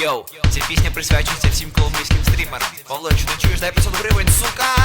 Йоу, ця пісня присвячується всім коломийським стрімерам. Павло, чи не чуєш, дай 500 гривень, сука!